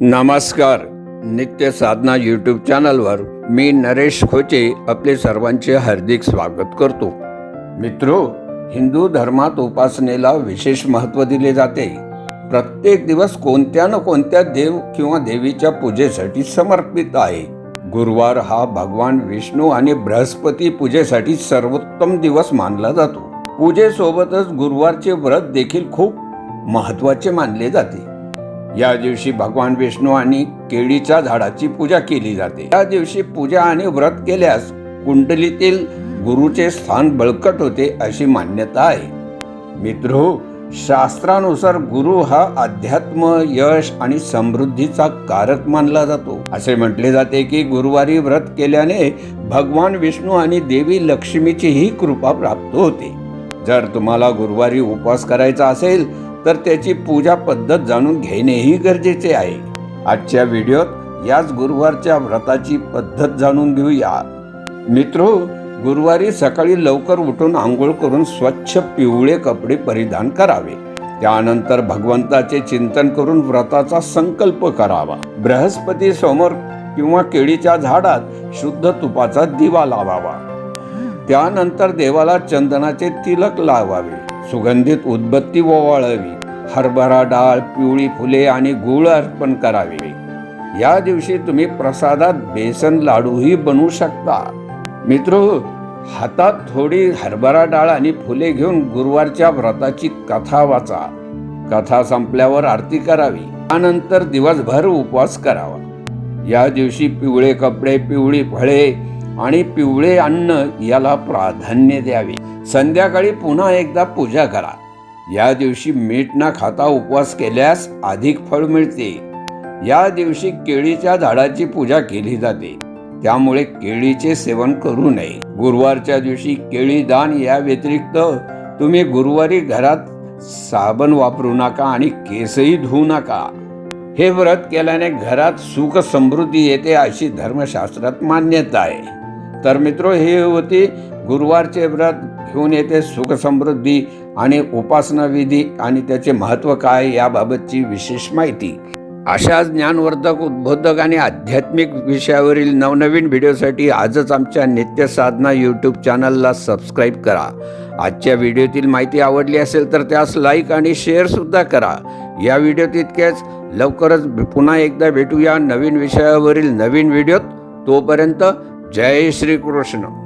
नमस्कार. नित्य साधना यूट्यूब चॅनलवर मी नरेश खोचे आपले सर्वांचे हार्दिक स्वागत करतो. मित्रो हिंदू धर्मात उपासनेला विशेष महत्त्व दिले जाते. प्रत्येक दिवस कोणत्या ना कोणत्या देव किंवा देवीच्या पूजेसाठी समर्पित आहे. गुरुवार हा भगवान विष्णू आणि बृहस्पती पूजेसाठी सर्वोत्तम दिवस मानला जातो. पूजेसोबतच गुरुवारचे व्रत देखील खूप महत्त्वाचे मानले जाते. या दिवशी भगवान विष्णू आणि केळीच्या झाडाची पूजा केली जाते. या दिवशी पूजा आणि व्रत केल्यास कुंडलीतील गुरुचे स्थान बळकट होते अशी मान्यता आहे. मित्रो शास्त्रानुसार गुरु हा अध्यात्म यश आणि समृद्धीचा कारक मानला जातो. असे म्हटले जाते की गुरुवारी व्रत केल्याने भगवान विष्णू आणि देवी लक्ष्मीचीही कृपा प्राप्त होते. जर तुम्हाला गुरुवारी उपवास करायचा असेल तर त्याची पूजा पद्धत जाणून घेणेही गरजेचे आहे. आजच्या व्हिडिओत याच गुरुवारच्या व्रताची पद्धत जाणून घेऊया. मित्रो गुरुवारी सकाळी लवकर उठून आंघोळ करून स्वच्छ पिवळे कपडे परिधान करावे. त्यानंतर भगवंताचे चिंतन करून व्रताचा संकल्प करावा. बृहस्पती समोर किंवा केळीच्या झाडात शुद्ध तुपाचा दिवा लावावा. त्यानंतर देवाला चंदनाचे तिलक लावावे. सुगंधित उदबत्ती ओवाळावी हरभरा डाळ पिवळी फुले आणि गुळ अर्पण करावे. या दिवशी तुम्ही प्रसादात बेसन लाडूही बनवू शकता. मित्र हातात थोडी हरभरा डाळ आणि फुले घेऊन गुरुवारच्या व्रताची कथा वाचा. कथा संपल्यावर आरती करावी. त्यानंतर दिवसभर उपवास करावा. या दिवशी पिवळे कपडे पिवळी फळे आणि पिवळे अन्न याला प्राधान्य द्यावे. संध्याकाळी पुन्हा एकदा पूजा करा. या दिवशी मीठ न खाता उपवास केल्यास अधिक फळ मिळते. या दिवशी केळीच्या झाडाची पूजा केली जाते. त्यामुळे केळीचे सेवन करू नये. गुरुवारच्या दिवशी केळी दान या व्यतिरिक्त तुम्ही गुरुवारी घरात साबण वापरू नका आणि केसही धुवू नका. हे व्रत केल्याने घरात सुख समृद्धी येते अशी धर्मशास्त्रात मान्यता आहे. तर मित्रो हे होते गुरुवारचे व्रत घेऊन येते सुख समृद्धी आणि उपासना विधी आणि त्याचे महत्त्व काय याबाबतची विशेष माहिती. अशा ज्ञानवर्धक उद्बोधक आणि आध्यात्मिक विषयावरील नवनवीन व्हिडिओसाठी आजच आमच्या नित्य साधना यूट्यूब चॅनलला सबस्क्राईब करा. आजच्या व्हिडिओतील माहिती आवडली असेल तर त्यास लाईक आणि शेअरसुद्धा करा. या व्हिडिओत इतकेच लवकरच पुन्हा एकदा भेटूया नवीन विषयावरील नवीन व्हिडिओत. तोपर्यंत જય શ્રી કૃષ્ણ.